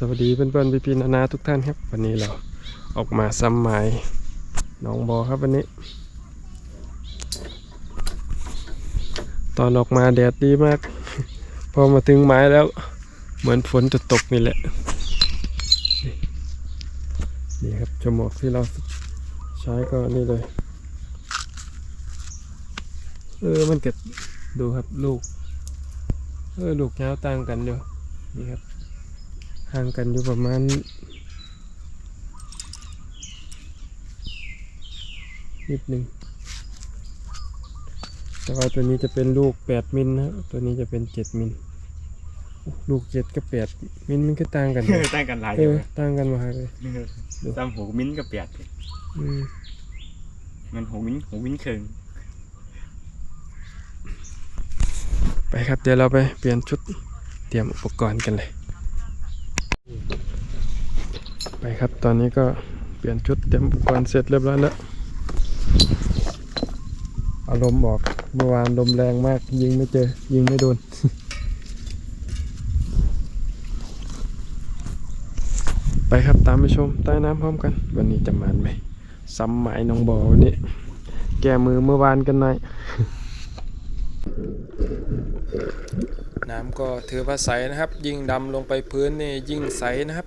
สวัสดีเพื่อนๆพี่ๆนานาทุกท่านครับ วันนี้เราออกมาซ้ำหมายหน้องบอครับวันนี้ ตอนออกมาแดดดีมาก พอมาถึงไม้แล้ว เหมือนฝนจะตกนี่แหละนี่ครับจมวกที่เราใช้ก็นี่เลย เออมันเกิดดูครับลูก เออลูกยาวต่างกันอยู่นี่ครับ ห่างกันอยู่ประมาณนิดหนึ่งแต่ว่าตัวนี้จะเป็นลูก 8 มิลนะครับตัวนี้จะเป็น 7 มิลโอ้ลูก 7 กับ 8 มิลมันก็ต่างกันตั้งกันหลายเออยู่อต่างกันมากเลยซ้ำหกมิ้นกับแปดอืมมันหกมิ้นหกมิ้นครึ่งไปครับเดี๋ยวเราไปเปลี่ยนชุดเตรียมอุปกรณ์กันเลย ไปครับตอนนี้ก็เปลี่ยนชุดเตรียมอุปกรณ์เสร็จเรียบร้อยแล้วอารมณ์ออกเมื่อวานลมแรงมากยิงไม่เจอ ยิงไม่โดน ไปครับตามไปชมใต้น้ำพร้อมกัน วันนี้จะมันไหมซ้ำหมายน้องบอวันนี้ แก้มือเมื่อวานกันหน่อย น้ำก็ถือว่าใสนะครับ ยิ่งดำลงไปพื้นนี่ยิ่งใสนะครับ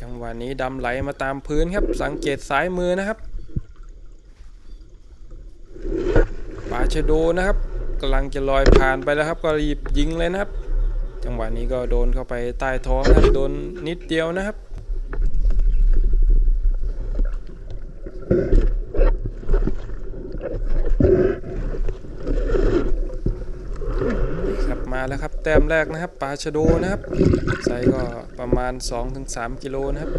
จังหวะนี้ดำไหลมาตามพื้นครับสังเกตซ้ายมือนะครับปลาชะโดนะครับกำลังจะลอยผ่านไปแล้วครับ ก็รีบยิงเลยนะครับ จังหวะนี้ก็โดนเข้าไปใต้ท้องนะครับโดนนิดเดียวนะครับ ครับมา แล้วครับ แต้มแรกนะครับปลาชะโดนะครับไซส์ก็ประมาณ 2-3 กิโลนะครับ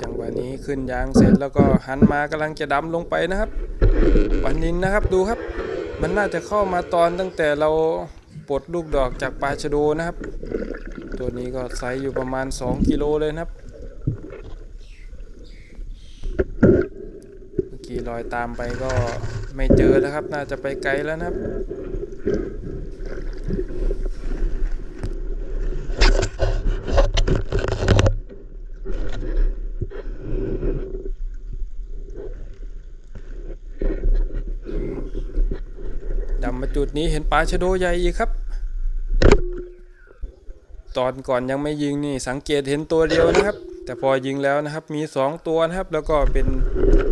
จังหวะนี้ขึ้นยางเสร็จแล้วก็หันมากำลังจะดำลงไปนะครับปันนินนะครับดูครับ มันน่าจะเข้ามาตอนตั้งแต่เราปลดลูกดอกจากปลาชะโดนะครับ ตัวนี้ก็ไซส์อยู่ประมาณ 2 กิโลเลยนะครับ เมื่อกี้ ลอยตามไปก็ไม่เจอแล้วครับ น่าจะไปไกลแล้วนะครับดำมาจุดนี้เห็นปลาชะโดใหญ่อีกครับ ตอนก่อนยังไม่ยิงนี่สังเกตเห็นตัวเดียวนะครับ แต่พอยิงแล้วนะครับมีสองตัวนะครับ แล้วก็เป็น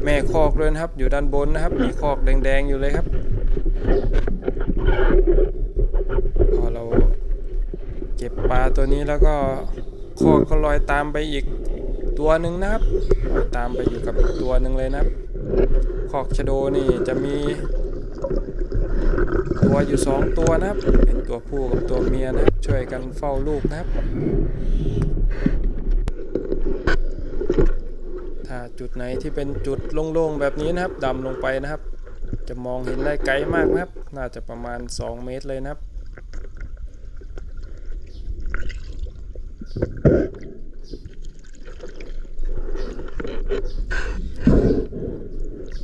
แม่คอกด้วยนะครับ อยู่ด้านบนนะครับ มีคอกแดงๆอยู่เลยครับ พอเราเก็บปลาตัวนี้แล้วก็คอกก็ลอยตามไปอีกตัวหนึ่งนะครับลอยตามไปอยู่กับอีกตัวหนึ่งเลยนะครับคอกชะโดนี่จะมีตัวอยู่สองตัวนะครับ เป็นตัวผู้กับตัวเมียนะครับ ช่วยกันเฝ้าลูกนะครับ ถ้าจุดไหนที่เป็นจุดโล่งๆแบบนี้นะครับดำลงไปนะครับ จะมองเห็นได้ไกลมากนะครับ น่าจะประมาณ 2 เมตรเลยนะครับ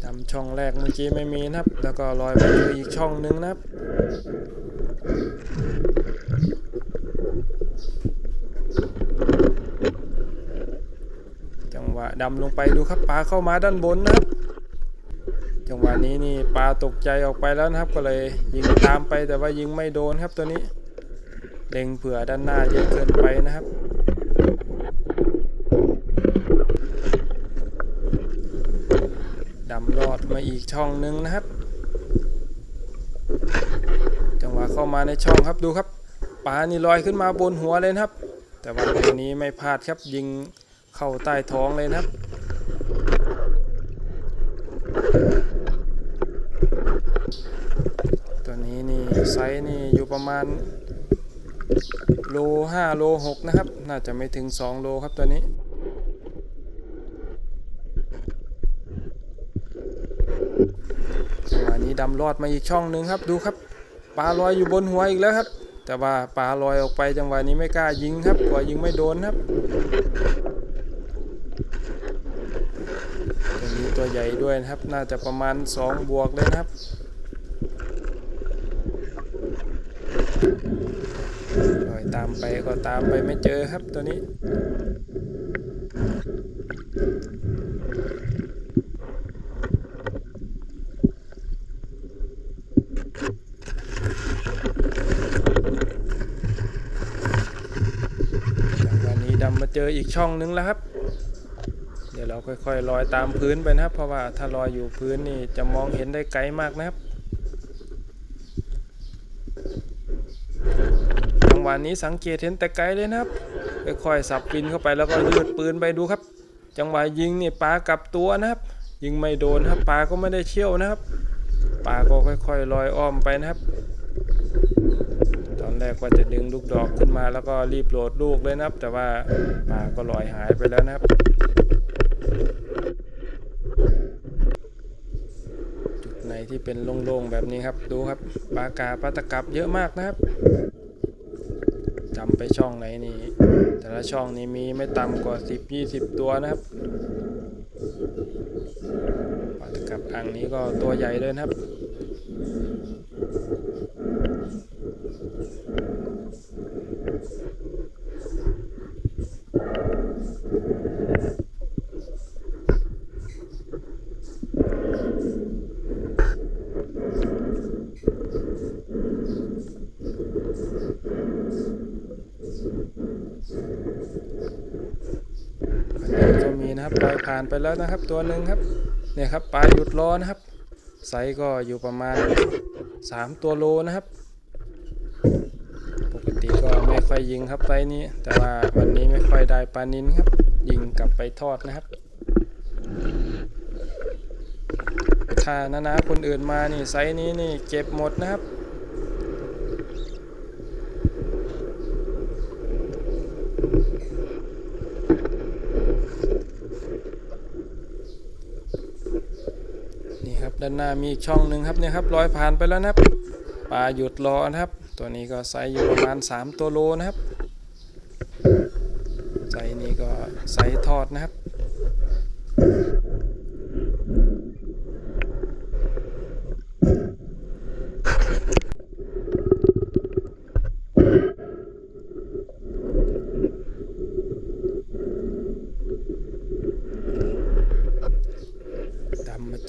ดำช่องแรกเมื่อกี้ไม่มีนะครับ แล้วก็ลอยไปออีกช่องนึงนะครับ จังหวะ ดำลงไปดูครับปลาเข้ามาด้านบนนะครับ จังหวะนี้นี่ปลาตกใจออกไปแล้วนะครับ ก็เลยยิงตามไปแต่ว่ายิงไม่โดนครับตัวนี้ เล็งเผื่อด้านหน้าเยอะเกินไปนะครับดำรอดมาอีกช่องนึงนะครับ จังหวะเข้ามาในช่องครับดูครับปลานี่ลอยขึ้นมาบนหัวเลยครับ แต่ว่าตัวนี้ไม่พลาดครับยิง เข้าใต้ท้องเลยนะครับ ตัวนี้นี่ไซส์นี่อยู่ประมาณโลห้าโลหกนะครับ น่าจะไม่ถึง2โลครับตัวนี้จังหวะนี้ดำรอดมาอีกช่องหนึ่งครับดูครับปลาลอยอยู่บนหัวอีกแล้วครับ แต่ว่าปลาลอยออกไปจังหวะนี้ไม่กล้ายิงครับกลัวยิงไม่โดนครับ ตัว ใหญ่ด้วยนะครับ น่าจะประมาณ 2 บวกเลยนะครับลอยตามไปก็ตามไปไม่เจอครับตัวนี้จังหวะนี้ดำมาเจออีกช่องนึงแล้วครับ ค่อยๆลอยตามพื้นไปนะครับ เพราะว่าถ้าลอยอยู่พื้นนี่จะมองเห็นได้ไกลมากนะครับจังหวะนี้สังเกตเห็นแต่ไกลเลยนะครับค่อยๆสับปินเข้าไปแล้วก็ยืดปืนไปดูครับ จังหวะยิงนี่ปลากลับตัวนะครับ ยิงไม่โดนครับปลาก็ไม่ได้เชี่ยวนะครับปลาก็ค่อยๆลอยอ้อมไปนะครับ ตอนแรกว่าจะดึงลูกดอกขึ้นมาแล้วก็รีบโหลดลูกเลยนะครับ แต่ว่าปลาก็ลอยหายไปแล้วนะครับ จุดไหน ที่เป็นโล่งๆแบบนี้ครับ ดูครับปลากาปลาตะกับเยอะมากนะครับจำไปช่องไหนนี่ แต่ละช่องนี้มีไม่ต่ำกว่า 10 20 ตัวนะครับปลาตะกับอ่างนี้ก็ตัวใหญ่เลยนะครับ อันนี้ก็มีนะครับลอยผ่านไปแล้วนะครับ ตัวหนึ่งครับเนี่ยครับปลาหยุดรอนะครับไซก็อยู่ประมาณ 3 ตัวโลนะครับ ปกติก็ไม่ค่อยยิงครับไซนี้ แต่ว่าวันนี้ไม่ค่อยได้ปลานินครับ ยิงกลับไปทอดนะครับ ถ้านานาคนอื่นมานี่ไซนี้นี่เก็บหมดนะครับ นี่ครับด้านหน้ามีอีกช่องหนึ่งครับเนี่ยครับลอยผ่านไปแล้วนะครับปลาหยุดรอนะครับ ตัวนี้ก็ไซส์อยู่ประมาณ 3 ตัวโลนะครับไซส์นี้ก็ไซส์ทอดนะครับ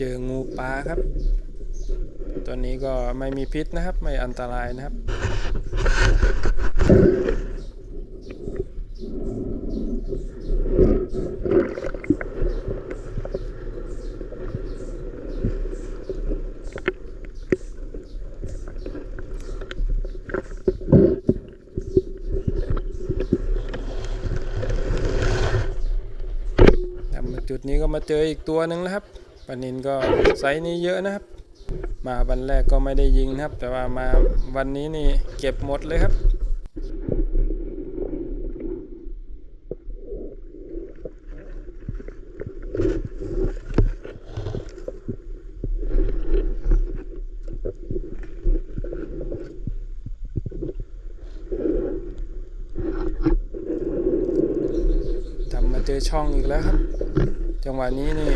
เจองูปลาครับ ตัวนี้ก็ไม่มีพิษนะครับ ไม่อันตรายนะครับ จุดนี้ก็มาเจออีกตัวหนึ่งแล้วครับ ปนินก็ไซส์นี้เยอะนะครับ มาวันแรกก็ไม่ได้ยิงนะครับ แต่ว่ามาวันนี้นี่เก็บหมดเลยครับทำมาเจอช่องอีกแล้วครับ จังหวะนี้นี่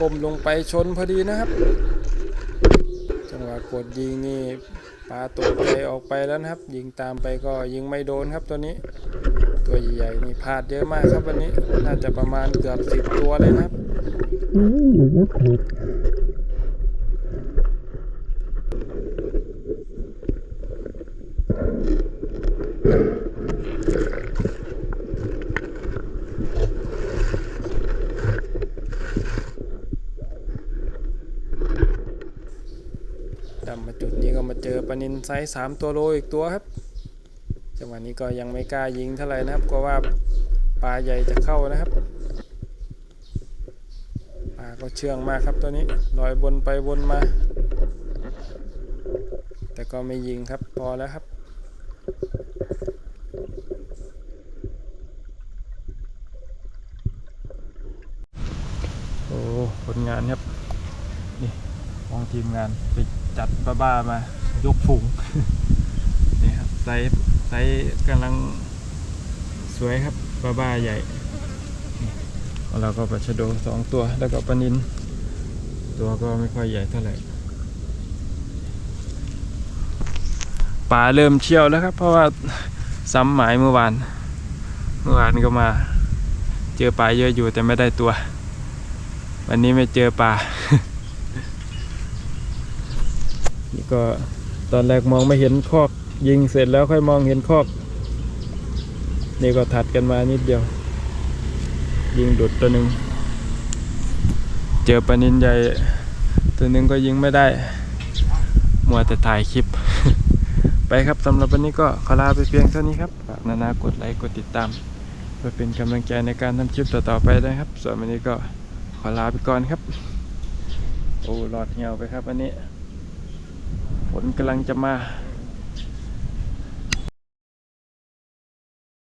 ก้มลงไปชนพอดีนะครับ จังหวะกดยิงนี่ปลาตกไปออกไปแล้วนะครับ ยิงตามไปก็ยิงไม่โดนครับตัวนี้ ตัวใหญ่ๆนี่พลาดเยอะมากครับวันนี้ น่าจะประมาณเกือบสิบตัวเลยนะครับ ดำมาจุดนี้ก็มาเจอ ปนินไซส์สามตัวโลอีกตัวครับ จังหวะนี้ก็ยังไม่กล้ายิงเท่าไหร่นะครับก็ว่าปลาใหญ่จะเข้านะครับปลาก็เชื่องมากครับตัวนี้ลอยวนไปวนมา แต่ก็ไม่ยิงครับพอแล้วครับโอ้ผลงานครับ นี่มองทีมงานไปจัดบ้าบ้าๆมา ยกฝูงนี่ครับไซส์ไซส์กำลังสวยครับบ้าบ้าๆใหญ่เราก็ปลาชะโดสองตัว แล้วก็ปลานินตัวก็ไม่ค่อยใหญ่เท่าไหร่ปลาเริ่มเชี่ยวแล้วครับ เพราะว่าซ้ำหมายเมื่อวาน เมื่อวานก็มา เจอปลาเยอะอยู่แต่ไม่ได้ตัว วันนี้ไม่เจอปลานี่ก็ ตอนแรกมองไม่เห็นคอกยิงเสร็จแล้วค่อยมองเห็นคอก นี่ก็ถัดกันมานิดเดียว ยิงดุดตัวหนึ่งเจอปลานินใหญ่ ตัวหนึ่งก็ยิงไม่ได้ มัวแต่ถ่ายคลิป ไปครับสำหรับวันนี้ก็ขอลาไปเพียงเท่านี้ครับฝากนานากดไลค์กดติดตาม เพื่อเป็นกำลังใจในการทำคลิปต่อๆไปด้ครับ ส่วนวันนี้ก็ขอลาไปก่อนครับ โอ้หลอดเหี่ยวไปครับวันนี้ ฝนกำลังจะมา